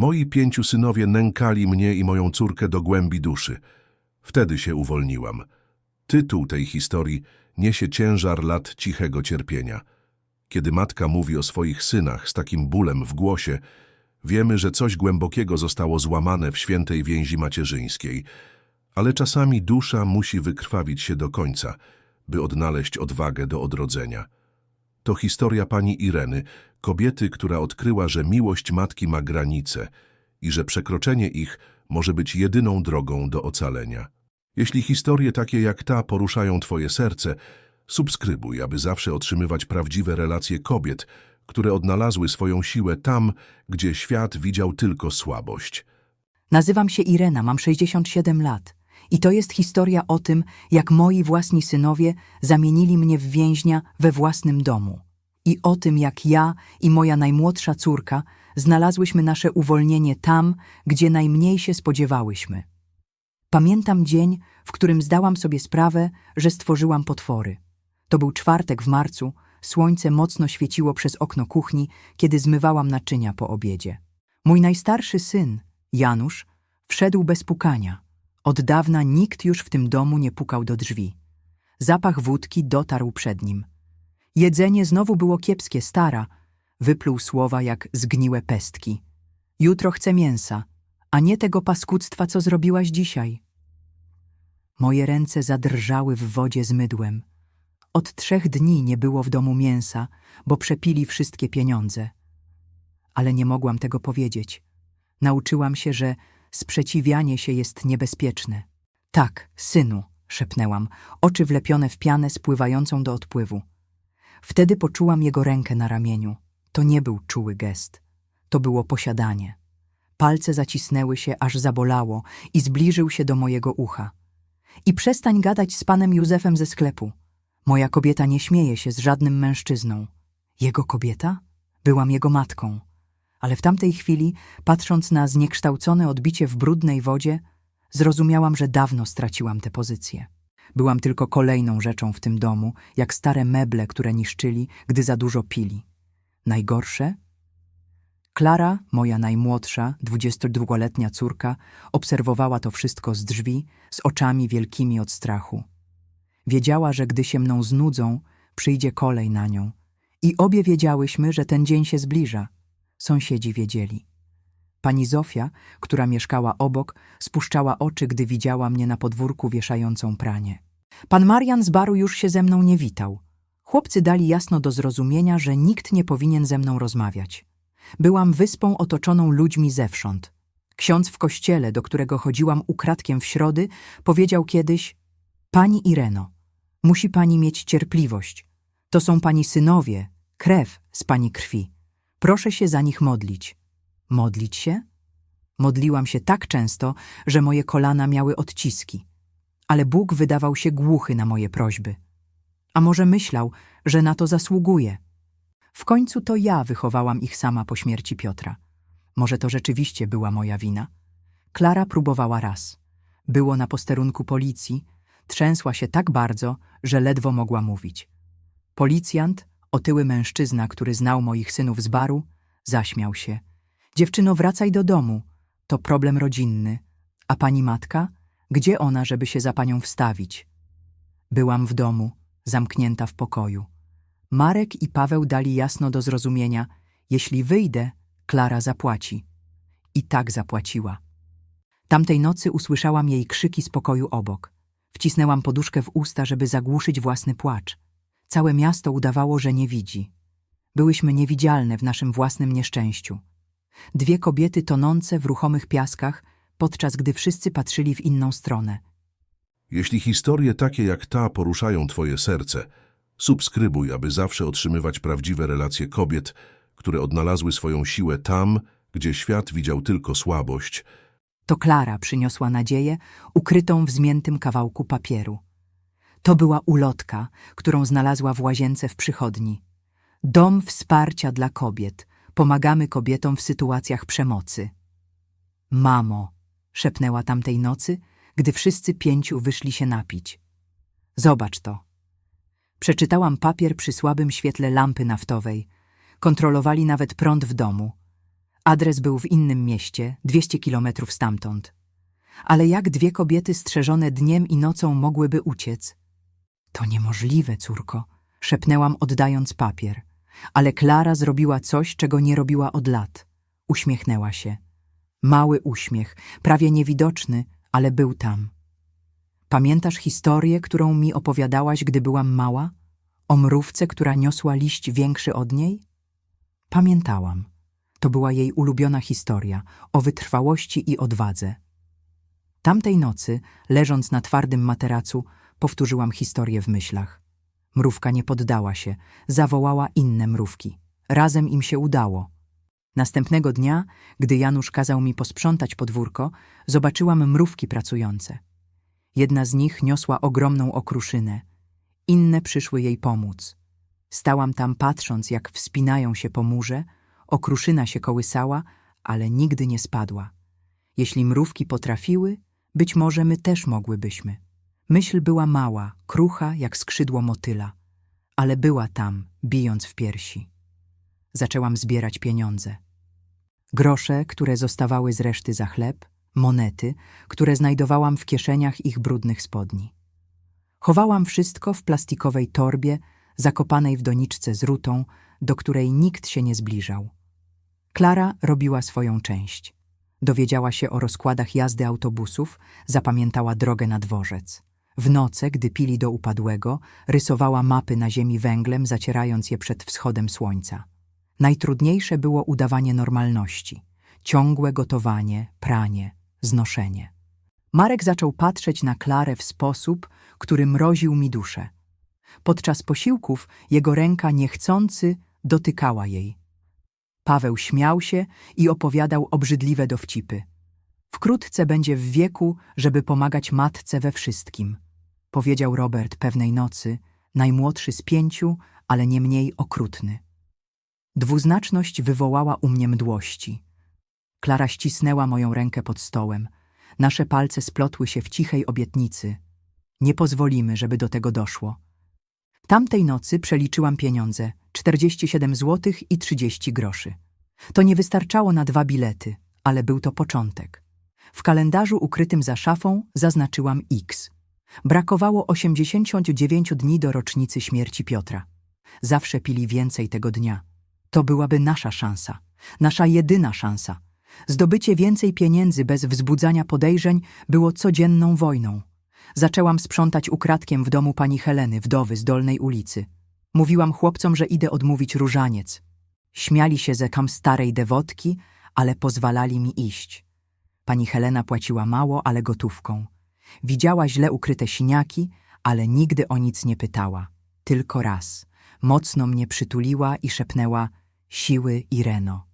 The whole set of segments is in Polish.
Moi pięciu synowie nękali mnie i moją córkę do głębi duszy. Wtedy się uwolniłam. Tytuł tej historii niesie ciężar lat cichego cierpienia. Kiedy matka mówi o swoich synach z takim bólem w głosie, wiemy, że coś głębokiego zostało złamane w świętej więzi macierzyńskiej, ale czasami dusza musi wykrwawić się do końca, by odnaleźć odwagę do odrodzenia. To historia pani Ireny, kobiety, która odkryła, że miłość matki ma granice i że przekroczenie ich może być jedyną drogą do ocalenia. Jeśli historie takie jak ta poruszają twoje serce, subskrybuj, aby zawsze otrzymywać prawdziwe relacje kobiet, które odnalazły swoją siłę tam, gdzie świat widział tylko słabość. Nazywam się Irena, mam 67 lat. I to jest historia o tym, jak moi własni synowie zamienili mnie w więźnia we własnym domu. I o tym, jak ja i moja najmłodsza córka znalazłyśmy nasze uwolnienie tam, gdzie najmniej się spodziewałyśmy. Pamiętam dzień, w którym zdałam sobie sprawę, że stworzyłam potwory. To był czwartek w marcu, słońce mocno świeciło przez okno kuchni, kiedy zmywałam naczynia po obiedzie. Mój najstarszy syn, Janusz, wszedł bez pukania. Od dawna nikt już w tym domu nie pukał do drzwi. Zapach wódki dotarł przed nim. Jedzenie znowu było kiepskie, stara. Wypluł słowa jak zgniłe pestki. Jutro chcę mięsa, a nie tego paskudztwa, co zrobiłaś dzisiaj. Moje ręce zadrżały w wodzie z mydłem. Od trzech dni nie było w domu mięsa, bo przepili wszystkie pieniądze. Ale nie mogłam tego powiedzieć. Nauczyłam się, że sprzeciwianie się jest niebezpieczne. Tak, synu, szepnęłam, oczy wlepione w pianę spływającą do odpływu. Wtedy poczułam jego rękę na ramieniu. To nie był czuły gest. To było posiadanie. Palce zacisnęły się, aż zabolało i zbliżył się do mojego ucha. I przestań gadać z panem Józefem ze sklepu. Moja kobieta nie śmieje się z żadnym mężczyzną. Jego kobieta? Byłam jego matką. Ale w tamtej chwili, patrząc na zniekształcone odbicie w brudnej wodzie, zrozumiałam, że dawno straciłam tę pozycję. Byłam tylko kolejną rzeczą w tym domu, jak stare meble, które niszczyli, gdy za dużo pili. Najgorsze? Klara, moja najmłodsza, 22-letnia córka, obserwowała to wszystko z drzwi, z oczami wielkimi od strachu. Wiedziała, że gdy się mną znudzą, przyjdzie kolej na nią. I obie wiedziałyśmy, że ten dzień się zbliża. Sąsiedzi wiedzieli. Pani Zofia, która mieszkała obok, spuszczała oczy, gdy widziała mnie na podwórku wieszającą pranie. Pan Marian z baru już się ze mną nie witał. Chłopcy dali jasno do zrozumienia, że nikt nie powinien ze mną rozmawiać. Byłam wyspą otoczoną ludźmi zewsząd. Ksiądz w kościele, do którego chodziłam ukradkiem w środy, powiedział kiedyś Pani Ireno, musi pani mieć cierpliwość. To są pani synowie, krew z pani krwi. Proszę się za nich modlić. Modlić się? Modliłam się tak często, że moje kolana miały odciski. Ale Bóg wydawał się głuchy na moje prośby. A może myślał, że na to zasługuje. W końcu to ja wychowałam ich sama po śmierci Piotra. Może to rzeczywiście była moja wina? Klara próbowała raz. Było na posterunku policji, trzęsła się tak bardzo, że ledwo mogła mówić. Policjant, otyły mężczyzna, który znał moich synów z baru, zaśmiał się. Dziewczyno, wracaj do domu. To problem rodzinny. A pani matka? Gdzie ona, żeby się za panią wstawić? Byłam w domu, zamknięta w pokoju. Marek i Paweł dali jasno do zrozumienia, jeśli wyjdę, Klara zapłaci. I tak zapłaciła. Tamtej nocy usłyszałam jej krzyki z pokoju obok. Wcisnęłam poduszkę w usta, żeby zagłuszyć własny płacz. Całe miasto udawało, że nie widzi. Byłyśmy niewidzialne w naszym własnym nieszczęściu. Dwie kobiety tonące w ruchomych piaskach, podczas gdy wszyscy patrzyli w inną stronę. Jeśli historie takie jak ta poruszają twoje serce, subskrybuj, aby zawsze otrzymywać prawdziwe relacje kobiet, które odnalazły swoją siłę tam, gdzie świat widział tylko słabość. To Klara przyniosła nadzieję, ukrytą w zmiętym kawałku papieru. To była ulotka, którą znalazła w łazience w przychodni. Dom wsparcia dla kobiet. Pomagamy kobietom w sytuacjach przemocy. Mamo, szepnęła tamtej nocy, gdy wszyscy pięciu wyszli się napić. Zobacz to. Przeczytałam papier przy słabym świetle lampy naftowej. Kontrolowali nawet prąd w domu. Adres był w innym mieście, 200 kilometrów stamtąd. Ale jak dwie kobiety strzeżone dniem i nocą mogłyby uciec? To niemożliwe, córko, szepnęłam oddając papier. Ale Klara zrobiła coś, czego nie robiła od lat. Uśmiechnęła się. Mały uśmiech, prawie niewidoczny, ale był tam. Pamiętasz historię, którą mi opowiadałaś, gdy byłam mała? O mrówce, która niosła liść większy od niej? Pamiętałam. To była jej ulubiona historia o wytrwałości i odwadze. Tamtej nocy, leżąc na twardym materacu, powtórzyłam historię w myślach. Mrówka nie poddała się, zawołała inne mrówki. Razem im się udało. Następnego dnia, gdy Janusz kazał mi posprzątać podwórko, zobaczyłam mrówki pracujące. Jedna z nich niosła ogromną okruszynę, inne przyszły jej pomóc. Stałam tam patrząc, jak wspinają się po murze, okruszyna się kołysała, ale nigdy nie spadła. Jeśli mrówki potrafiły, być może my też mogłybyśmy. Myśl była mała, krucha jak skrzydło motyla, ale była tam, bijąc w piersi. Zaczęłam zbierać pieniądze. Grosze, które zostawały z reszty za chleb, monety, które znajdowałam w kieszeniach ich brudnych spodni. Chowałam wszystko w plastikowej torbie, zakopanej w doniczce z rutą, do której nikt się nie zbliżał. Klara robiła swoją część. Dowiedziała się o rozkładach jazdy autobusów, zapamiętała drogę na dworzec. W noce, gdy pili do upadłego, rysowała mapy na ziemi węglem, zacierając je przed wschodem słońca. Najtrudniejsze było udawanie normalności. Ciągłe gotowanie, pranie, znoszenie. Marek zaczął patrzeć na Klarę w sposób, który mroził mi duszę. Podczas posiłków jego ręka niechcący dotykała jej. Paweł śmiał się i opowiadał obrzydliwe dowcipy. Wkrótce będzie w wieku, żeby pomagać matce we wszystkim, powiedział Robert pewnej nocy, najmłodszy z pięciu, ale nie mniej okrutny. Dwuznaczność wywołała u mnie mdłości. Klara ścisnęła moją rękę pod stołem. Nasze palce splotły się w cichej obietnicy. Nie pozwolimy, żeby do tego doszło. Tamtej nocy przeliczyłam pieniądze 47 zł i 30 groszy. To nie wystarczało na dwa bilety, ale był to początek. W kalendarzu ukrytym za szafą zaznaczyłam X. Brakowało 89 dni do rocznicy śmierci Piotra. Zawsze pili więcej tego dnia. To byłaby nasza szansa, nasza jedyna szansa. Zdobycie więcej pieniędzy bez wzbudzania podejrzeń było codzienną wojną. Zaczęłam sprzątać ukradkiem w domu pani Heleny, wdowy z Dolnej ulicy. Mówiłam chłopcom, że idę odmówić różaniec. Śmiali się ze kam starej dewotki, ale pozwalali mi iść. Pani Helena płaciła mało, ale gotówką. Widziała źle ukryte siniaki, ale nigdy o nic nie pytała. Tylko raz. Mocno mnie przytuliła i szepnęła siły Ireno.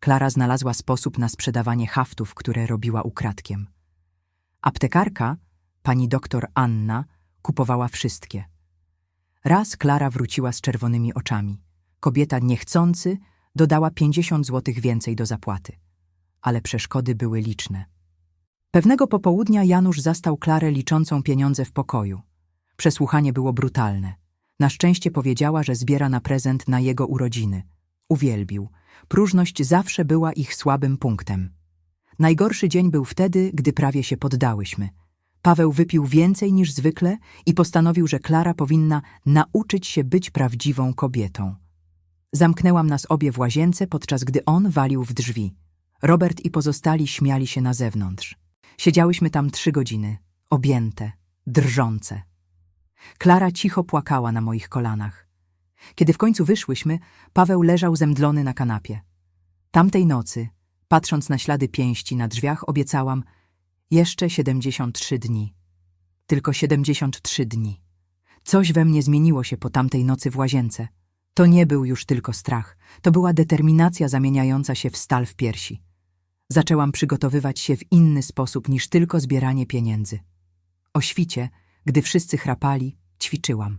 Klara znalazła sposób na sprzedawanie haftów, które robiła ukradkiem. Aptekarka, pani doktor Anna, kupowała wszystkie. Raz Klara wróciła z czerwonymi oczami. Kobieta niechcący dodała 50 złotych więcej do zapłaty. Ale przeszkody były liczne. Pewnego popołudnia Janusz zastał Klarę liczącą pieniądze w pokoju. Przesłuchanie było brutalne. Na szczęście powiedziała, że zbiera na prezent na jego urodziny. Uwielbił. Próżność zawsze była ich słabym punktem. Najgorszy dzień był wtedy, gdy prawie się poddałyśmy. Paweł wypił więcej niż zwykle i postanowił, że Klara powinna nauczyć się być prawdziwą kobietą. Zamknęłam nas obie w łazience, podczas gdy on walił w drzwi. Robert i pozostali śmiali się na zewnątrz. Siedziałyśmy tam trzy godziny, objęte, drżące. Klara cicho płakała na moich kolanach. Kiedy w końcu wyszłyśmy, Paweł leżał zemdlony na kanapie. Tamtej nocy, patrząc na ślady pięści na drzwiach, obiecałam jeszcze 73 dni. Tylko 73 dni. Coś we mnie zmieniło się po tamtej nocy w łazience. To nie był już tylko strach, to była determinacja zamieniająca się w stal w piersi. Zaczęłam przygotowywać się w inny sposób niż tylko zbieranie pieniędzy. O świcie, gdy wszyscy chrapali, ćwiczyłam.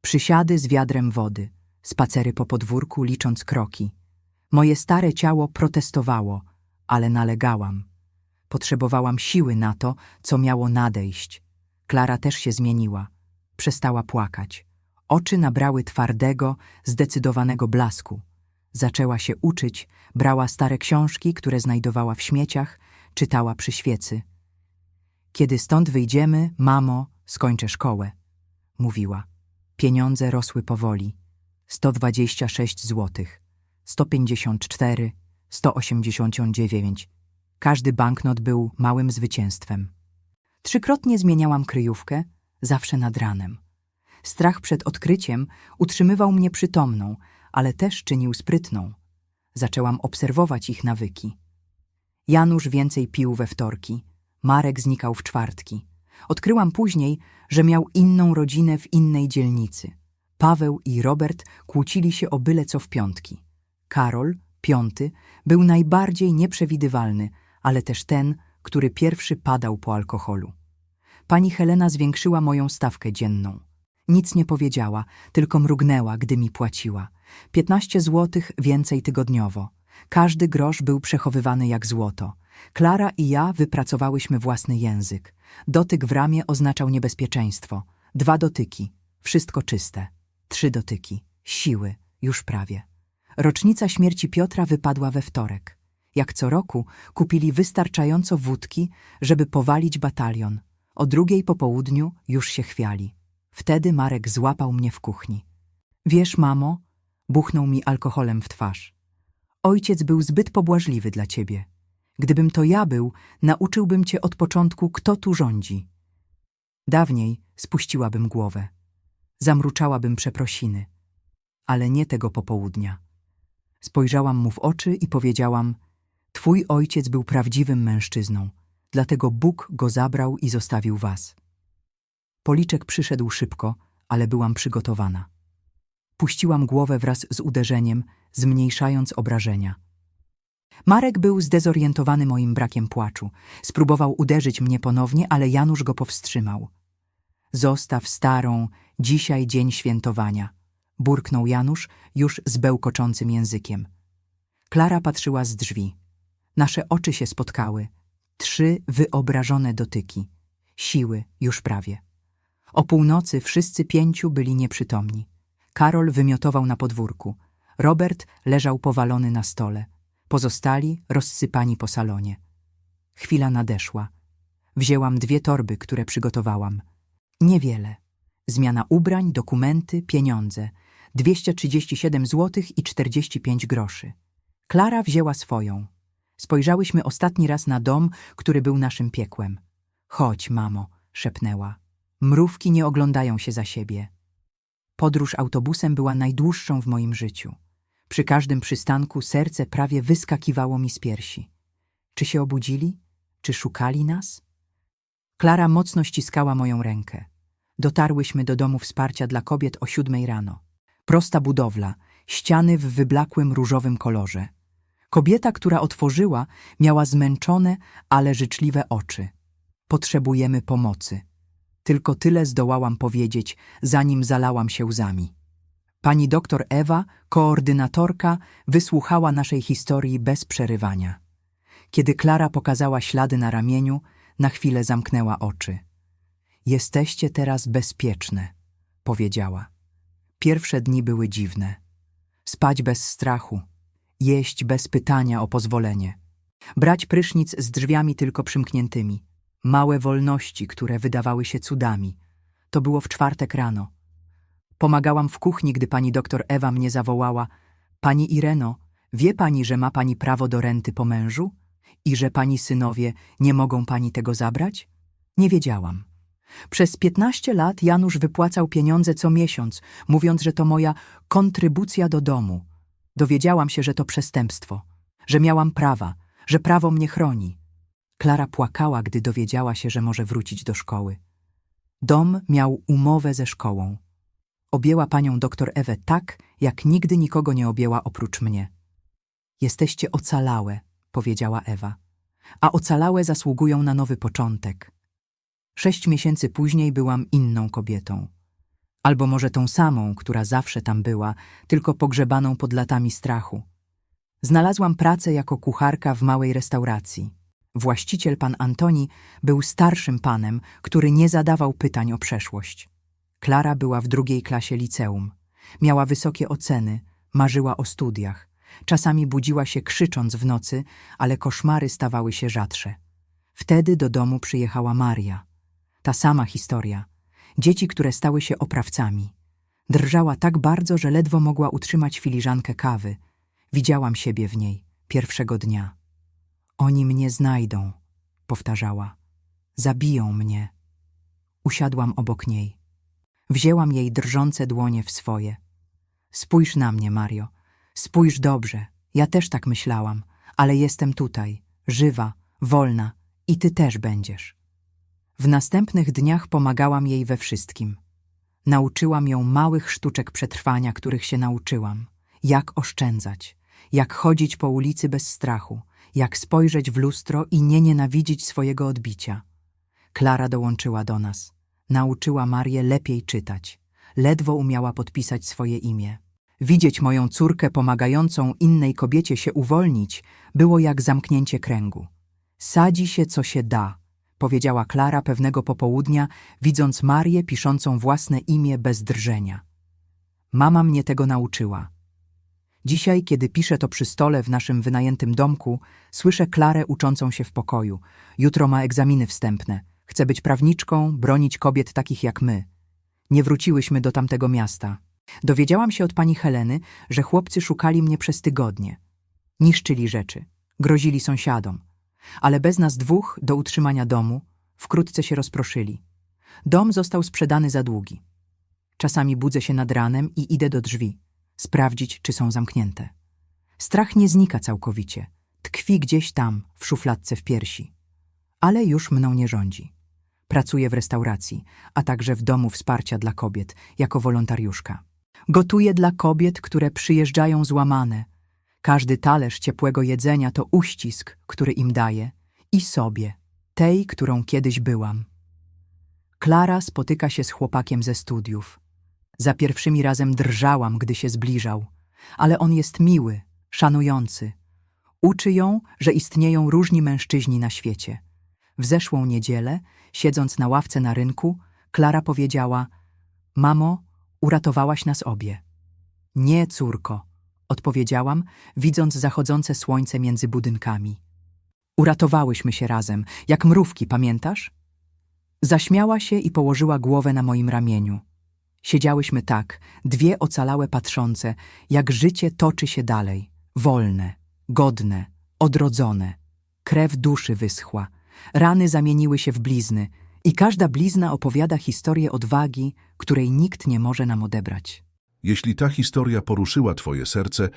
Przysiady z wiadrem wody, spacery po podwórku licząc kroki. Moje stare ciało protestowało, ale nalegałam. Potrzebowałam siły na to, co miało nadejść. Klara też się zmieniła. Przestała płakać. Oczy nabrały twardego, zdecydowanego blasku. Zaczęła się uczyć, brała stare książki, które znajdowała w śmieciach, czytała przy świecy. Kiedy stąd wyjdziemy, mamo, skończę szkołę, mówiła. Pieniądze rosły powoli. 126 złotych, 154, 189. Każdy banknot był małym zwycięstwem. Trzykrotnie zmieniałam kryjówkę, zawsze nad ranem. Strach przed odkryciem utrzymywał mnie przytomną, ale też czynił sprytną. Zaczęłam obserwować ich nawyki. Janusz więcej pił we wtorki, Marek znikał w czwartki. Odkryłam później, że miał inną rodzinę w innej dzielnicy. Paweł i Robert kłócili się o byle co w piątki. Karol, piąty, był najbardziej nieprzewidywalny, ale też ten, który pierwszy padał po alkoholu. Pani Helena zwiększyła moją stawkę dzienną. Nic nie powiedziała, tylko mrugnęła, gdy mi płaciła. 15 złotych więcej tygodniowo. Każdy grosz był przechowywany jak złoto. Klara i ja wypracowałyśmy własny język. Dotyk w ramię oznaczał niebezpieczeństwo. Dwa dotyki. Wszystko czyste. Trzy dotyki. Siły. Już prawie. Rocznica śmierci Piotra wypadła we wtorek. Jak co roku kupili wystarczająco wódki, żeby powalić batalion. O drugiej po południu już się chwiali. Wtedy Marek złapał mnie w kuchni. Wiesz, mamo, buchnął mi alkoholem w twarz. Ojciec był zbyt pobłażliwy dla ciebie. Gdybym to ja był, nauczyłbym cię od początku, kto tu rządzi. Dawniej spuściłabym głowę. Zamruczałabym przeprosiny. Ale nie tego popołudnia. Spojrzałam mu w oczy i powiedziałam: Twój ojciec był prawdziwym mężczyzną, dlatego Bóg go zabrał i zostawił was. Policzek przyszedł szybko, ale byłam przygotowana. Puściłam głowę wraz z uderzeniem, zmniejszając obrażenia. Marek był zdezorientowany moim brakiem płaczu. Spróbował uderzyć mnie ponownie, ale Janusz go powstrzymał. Zostaw starą, dzisiaj dzień świętowania, burknął Janusz już z bełkoczącym językiem. Klara patrzyła z drzwi. Nasze oczy się spotkały. Trzy wyobrażone dotyki. Siły już prawie. O północy wszyscy pięciu byli nieprzytomni. Karol wymiotował na podwórku. Robert leżał powalony na stole. Pozostali rozsypani po salonie. Chwila nadeszła. Wzięłam dwie torby, które przygotowałam. Niewiele. Zmiana ubrań, dokumenty, pieniądze. 237 zł i 45 groszy. Klara wzięła swoją. Spojrzałyśmy ostatni raz na dom, który był naszym piekłem. Chodź, mamo, szepnęła. Mrówki nie oglądają się za siebie. Podróż autobusem była najdłuższą w moim życiu. Przy każdym przystanku serce prawie wyskakiwało mi z piersi. Czy się obudzili? Czy szukali nas? Klara mocno ściskała moją rękę. Dotarłyśmy do domu wsparcia dla kobiet o siódmej rano. Prosta budowla, ściany w wyblakłym różowym kolorze. Kobieta, która otworzyła, miała zmęczone, ale życzliwe oczy. Potrzebujemy pomocy. Tylko tyle zdołałam powiedzieć, zanim zalałam się łzami. Pani doktor Ewa, koordynatorka, wysłuchała naszej historii bez przerywania. Kiedy Klara pokazała ślady na ramieniu, na chwilę zamknęła oczy. Jesteście teraz bezpieczne, powiedziała. Pierwsze dni były dziwne. Spać bez strachu, jeść bez pytania o pozwolenie, brać prysznic z drzwiami tylko przymkniętymi, małe wolności, które wydawały się cudami. To było w czwartek rano. Pomagałam w kuchni, gdy pani doktor Ewa mnie zawołała. Pani Ireno, wie pani, że ma pani prawo do renty po mężu? I że pani synowie nie mogą pani tego zabrać? Nie wiedziałam. Przez piętnaście lat Janusz wypłacał pieniądze co miesiąc, mówiąc, że to moja kontrybucja do domu. Dowiedziałam się, że to przestępstwo, że miałam prawa, że prawo mnie chroni. Klara płakała, gdy dowiedziała się, że może wrócić do szkoły. Dom miał umowę ze szkołą. Objęła panią doktor Ewę tak, jak nigdy nikogo nie objęła oprócz mnie. Jesteście ocalałe, powiedziała Ewa. A ocalałe zasługują na nowy początek. Sześć miesięcy później byłam inną kobietą. Albo może tą samą, która zawsze tam była, tylko pogrzebaną pod latami strachu. Znalazłam pracę jako kucharka w małej restauracji. Właściciel, pan Antoni, był starszym panem, który nie zadawał pytań o przeszłość. Klara była w drugiej klasie liceum. Miała wysokie oceny, marzyła o studiach. Czasami budziła się krzycząc w nocy, ale koszmary stawały się rzadsze. Wtedy do domu przyjechała Maria. Ta sama historia. Dzieci, które stały się oprawcami. Drżała tak bardzo, że ledwo mogła utrzymać filiżankę kawy. Widziałam siebie w niej pierwszego dnia. Oni mnie znajdą, powtarzała. Zabiją mnie. Usiadłam obok niej. Wzięłam jej drżące dłonie w swoje. Spójrz na mnie, Mario. Spójrz dobrze. Ja też tak myślałam, ale jestem tutaj, żywa, wolna i ty też będziesz. W następnych dniach pomagałam jej we wszystkim. Nauczyłam ją małych sztuczek przetrwania, których się nauczyłam. Jak oszczędzać, jak chodzić po ulicy bez strachu, jak spojrzeć w lustro i nie nienawidzić swojego odbicia. Klara dołączyła do nas. Nauczyła Marię lepiej czytać. Ledwo umiała podpisać swoje imię. Widzieć moją córkę pomagającą innej kobiecie się uwolnić było jak zamknięcie kręgu. Sadzi się, co się da, powiedziała Klara pewnego popołudnia, widząc Marię piszącą własne imię bez drżenia. Mama mnie tego nauczyła. Dzisiaj, kiedy piszę to przy stole w naszym wynajętym domku, słyszę Klarę uczącą się w pokoju. Jutro ma egzaminy wstępne. Chce być prawniczką, bronić kobiet takich jak my. Nie wróciłyśmy do tamtego miasta. Dowiedziałam się od pani Heleny, że chłopcy szukali mnie przez tygodnie. Niszczyli rzeczy, grozili sąsiadom. Ale bez nas dwóch do utrzymania domu wkrótce się rozproszyli. Dom został sprzedany za długi. Czasami budzę się nad ranem i idę do drzwi, sprawdzić, czy są zamknięte. Strach nie znika całkowicie, tkwi gdzieś tam, w szufladce w piersi. Ale już mną nie rządzi. Pracuję w restauracji, a także w domu wsparcia dla kobiet, jako wolontariuszka. Gotuję dla kobiet, które przyjeżdżają złamane. Każdy talerz ciepłego jedzenia to uścisk, który im daję, i sobie, tej, którą kiedyś byłam. Klara spotyka się z chłopakiem ze studiów. Za pierwszymi razem drżałam, gdy się zbliżał, ale on jest miły, szanujący. Uczy ją, że istnieją różni mężczyźni na świecie. W zeszłą niedzielę, siedząc na ławce na rynku, Klara powiedziała: Mamo, uratowałaś nas obie. Nie, córko, odpowiedziałam, widząc zachodzące słońce między budynkami. Uratowałyśmy się razem, jak mrówki, pamiętasz? Zaśmiała się i położyła głowę na moim ramieniu. Siedziałyśmy tak, dwie ocalałe patrzące, jak życie toczy się dalej, wolne, godne, odrodzone. Krew duszy wyschła, rany zamieniły się w blizny i każda blizna opowiada historię odwagi, której nikt nie może nam odebrać. Jeśli ta historia poruszyła Twoje serce,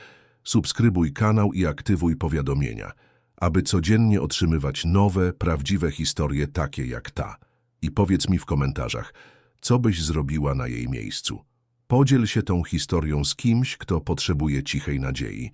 subskrybuj kanał i aktywuj powiadomienia, aby codziennie otrzymywać nowe, prawdziwe historie takie jak ta. I powiedz mi w komentarzach, co byś zrobiła na jej miejscu. Podziel się tą historią z kimś, kto potrzebuje cichej nadziei.